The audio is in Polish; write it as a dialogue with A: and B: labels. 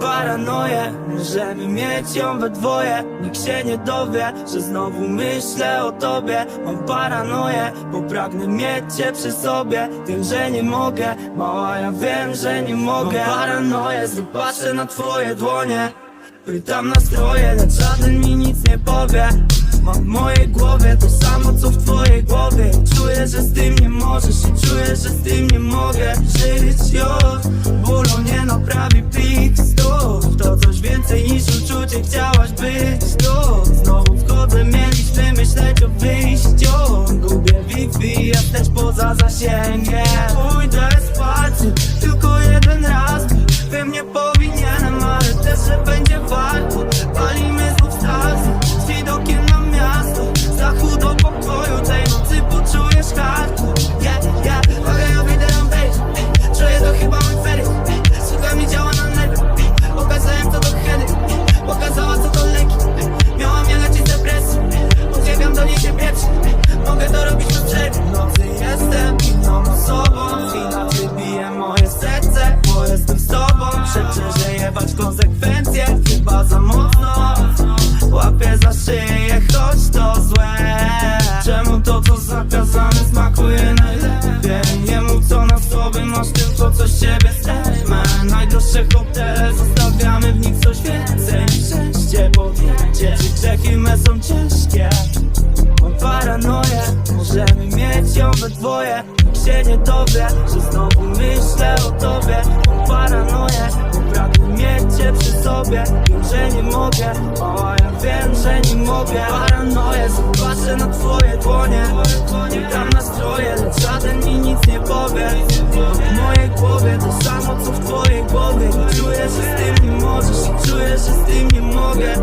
A: paranoję Możemy mieć ją we dwoje. Nikt się nie dowie, że znowu myślę o tobie. Mam paranoję, bo pragnę mieć cię przy sobie. Wiem, że nie mogę, mała ja wiem, że nie mogę. Mam paranoję, patrzę na twoje dłonie. Pytam nastroje, lecz żaden mi nic nie powie. Mam w mojej głowie to samo co w twojej głowie. Czuję, że z tym nie możesz i czuję, że z tym nie mogę żyć już. Bólą nie naprawi coś więcej niż uczucie, chciałaś być. Tu Znowu wchodzę, mieliśmy myśleć o wyjściu. Gubię Wi-Fi, jesteś poza zasięgiem. Pójdę spać tylko jeden raz. Wiem, nie powinienem, ale też, że będzie konsekwencje Chyba za mocno Łapię za szyję, choć to złe. Czemu to co zakazane smakuje najlepiej? Nie mów co na sobie, masz tylko coś siebie chcemy Najdroższe hotele, zostawiamy w nich coś więcej Szczęście, bo wiecie, czy grzechy me są ciężkie? Mam paranoję, możemy mieć ją we dwoje. Nikt się nie dowie, że znowu myślę o tobie mogę Paranoję, zobaczę na twoje dłonie. Nie tam nastroje, lecz żaden mi nic nie powie. W mojej głowie to samo co w twojej głowie. Czuję, że z tym nie możesz i czuję, że z tym nie mogę